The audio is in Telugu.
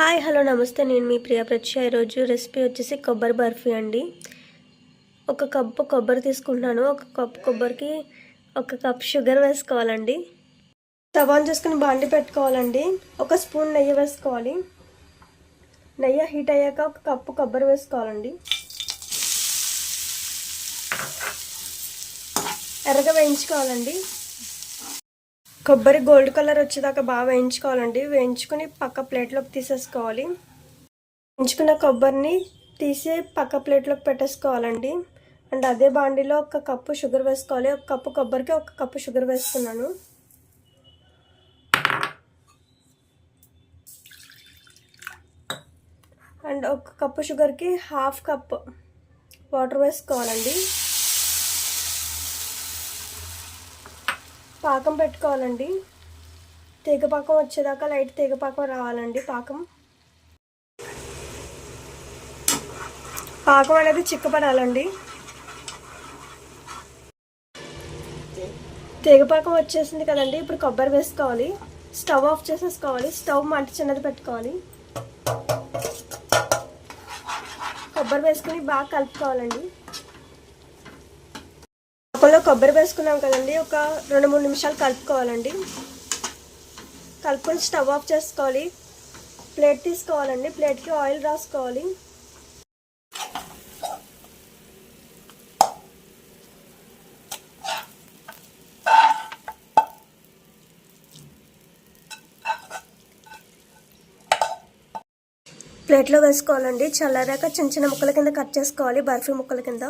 హాయ్ హలో నమస్తే. నేను మీ ప్రియా ప్రత్య ఈరోజు రెసిపీ వచ్చేసి కొబ్బరి బర్ఫీ అండి. ఒక కప్పు కొబ్బరి తీసుకుంటున్నాను. ఒక కప్పు కొబ్బరికి ఒక కప్ షుగర్ వేసుకోవాలండి. తవాన్ చేసుకుని బాండి పెట్టుకోవాలండి. ఒక స్పూన్ నెయ్యి వేసుకోవాలి. నెయ్యి హీట్ అయ్యాక ఒక కప్పు కొబ్బరి వేసుకోవాలండి. ఎర్రగా వేయించుకోవాలండి. కొబ్బరి గోల్డ్ కలర్ వచ్చేదాకా బాగా వేయించుకోవాలండి. వేయించుకుని పక్క ప్లేట్లోకి తీసేసుకోవాలి. వేయించుకున్న కొబ్బరిని తీసి పక్క ప్లేట్లోకి పెట్టేసుకోవాలండి. అండ్ అదే బాండీలో ఒక కప్పు షుగర్ వేసుకోవాలి. ఒక కప్పు కొబ్బరికి ఒక కప్పు షుగర్ వేస్తున్నాను. అండ్ ఒక కప్పు షుగర్కి హాఫ్ కప్ వాటర్ వేసుకోవాలండి. పాకం పెట్టుకోవాలండి. తీగపాకం వచ్చేదాకా లైట్ తీగపాకం రావాలండి పాకం. పాకం అనేది చిక్కపడాలండి. తీగపాకం వచ్చేసింది కదండి ఇప్పుడు కొబ్బరి వేసుకోవాలి. స్టవ్ ఆఫ్ చేసేసుకోవాలి. స్టవ్ మంట చిన్నది పెట్టుకోవాలి. కొబ్బరి వేసుకుని బాగా కలుపుకోవాలండి. కొబ్బరి వేసుకున్నాం కదండి. ఒక రెండు మూడు నిమిషాలు కలుపుకోవాలండి. కలుపుకొని స్టవ్ ఆఫ్ చేసుకోవాలి. ప్లేట్ తీసుకోవాలండి. ప్లేట్కి ఆయిల్ రాసుకోవాలి. ప్లేట్లో వేసుకోవాలండి. చల్లారాక చిన్న చిన్న ముక్కల కింద కట్ చేసుకోవాలి. బర్ఫీ ముక్కల కింద.